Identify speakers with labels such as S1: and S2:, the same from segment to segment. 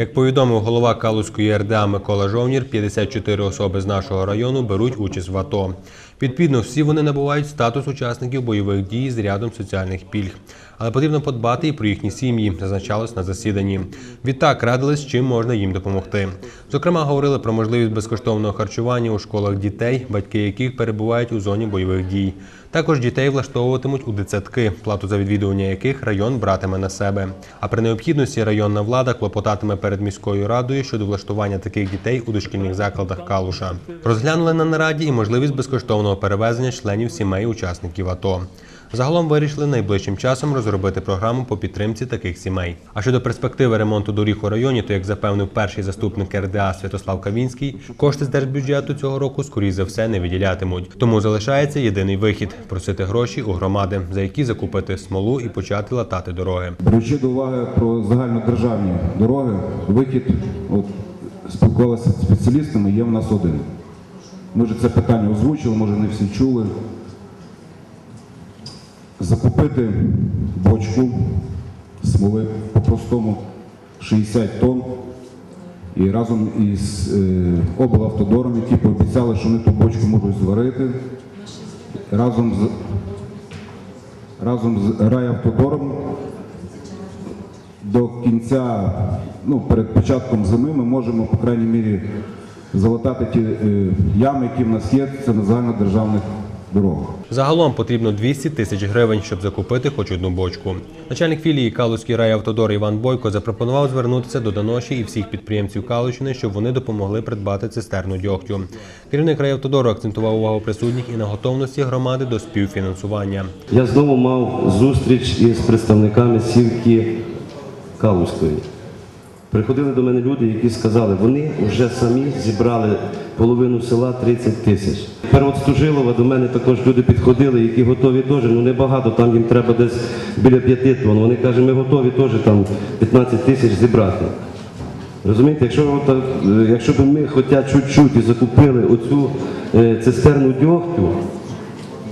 S1: Як повідомив голова Калузької РДА Микола Жовнір, 54 особи з нашого району беруть участь в АТО. Відповідно, всі вони набувають статус учасників бойових дій з рядом соціальних пільг. Але потрібно подбати і про їхні сім'ї, зазначалось на засіданні. Відтак радились, чим можна їм допомогти. Зокрема, говорили про можливість безкоштовного харчування у школах дітей, батьки яких перебувають у зоні бойових дій. Також дітей влаштовуватимуть у дитсадки, плату за відвідування яких район братиме на себе. А при необхідності районна влада клопотатиме перед міською радою щодо влаштування таких дітей у дошкільних закладах Калуша. Розглянули на нараді і можливість безкоштовного перевезення членів сімей учасників АТО. Загалом вирішили найближчим часом розробити програму по підтримці таких сімей. А щодо перспективи ремонту доріг у районі, то як запевнив перший заступник РДА Святослав Кавінський, кошти з держбюджету цього року скоріш за все не виділятимуть. Тому залишається єдиний вихід просити гроші у громади, за які закупити смолу і почати латати дороги.
S2: Беручи до уваги про загальнодержавні дороги, вихід, от спілкувалися з спеціалістами, є в нас один. Ми вже це питання озвучили, може не всі чули. Закупити бочку смоли по-простому 60 тонн. І разом із е, облавтодором, які пообіцяли, що вони ту бочку можуть зварити, разом з разом з райавтодором до кінця, ну, перед початком зими ми можемо, по крайній мірі, залатати ті е, ями, які в нас є, це на загальнодержавних дорогах.
S1: Загалом потрібно 200 тисяч гривень, щоб закупити хоч одну бочку. Начальник філії Калузький райавтодор Іван Бойко запропонував звернутися до Даноші і всіх підприємців Калущини, щоб вони допомогли придбати цистерну дьогтю. Керівник райавтодору акцентував увагу присутніх і на готовності громади до співфінансування.
S3: Я знову мав зустріч із представниками сівки Калузької. Приходили до мене люди, які сказали, вони вже самі зібрали половину села 30 тисяч. Тепер от Стужилова до мене також люди підходили, які готові теж, ну небагато, там їм треба десь біля 5 тонн. Вони кажуть, ми готові теж там 15 тисяч зібрати. Розумієте, якщо, от, е, якщо б ми хоча чуть-чуть і закупили оцю е, цистерну дьогтю,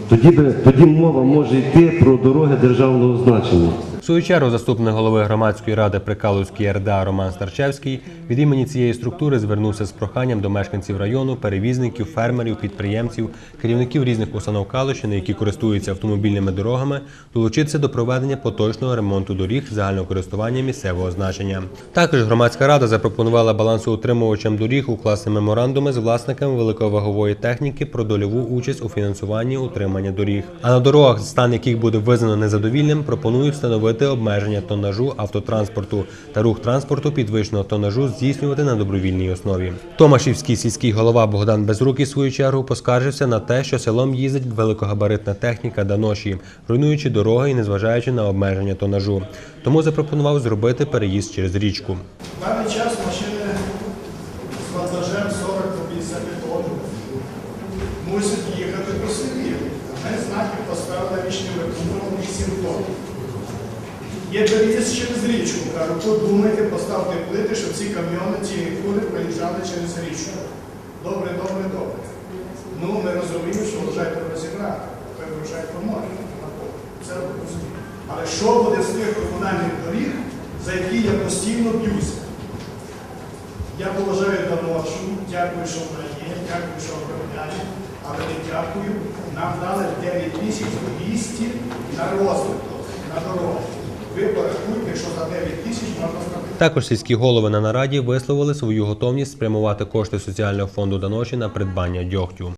S3: тоді, би, тоді мова може йти про дороги державного значення.
S1: Свою чергу заступник голови громадської ради Прикалуській РДА Роман Старчевський від імені цієї структури звернувся з проханням до мешканців району, перевізників, фермерів, підприємців, керівників різних установ Калущини, які користуються автомобільними дорогами, долучитися до проведення поточного ремонту доріг загального користування місцевого значення. Також громадська рада запропонувала балансоутримувачам доріг укласти меморандуми з власниками великовагової техніки про дольову участь у фінансуванні утримання доріг. А на дорогах, стан яких буде визнано незадовільним, пропонують встановити обмеження тонажу автотранспорту та рух транспорту підвищеного тонажу здійснювати на добровільній основі. Томашівський сільський голова Богдан Безрукий в свою чергу поскаржився на те, що селом їздить великогабаритна техніка Даноші, руйнуючи дороги і незважаючи на обмеження тонажу. Тому запропонував зробити переїзд через річку.
S4: В даний час машини з вантажем 40 по 50 тонн мусять їхати по селі. Ми знаки поставили річним виконкомом 8 тонн. Є переїзд через річку. Кажу, подумайте, поставте плити, щоб ці камйони, ці фури проїжджали через річку. Добре, добре, добре. Ну, ми розуміємо, що врожай треба зібрати. Треба врожай поможемо. Це розуміємо. Але що буде з тих комунальних доріг, за які я постійно б'юся? Я поважаю Даношу, дякую, що вона є, дякую, що охороняє, але не дякую. Нам дали 9 тисяч 200 на розвиток, на дорогу. Ви порахуйте, що за 9 тисяч.
S1: Також сільські голови на нараді висловили свою готовність спрямувати кошти соціального фонду Даноші на придбання дьогтю.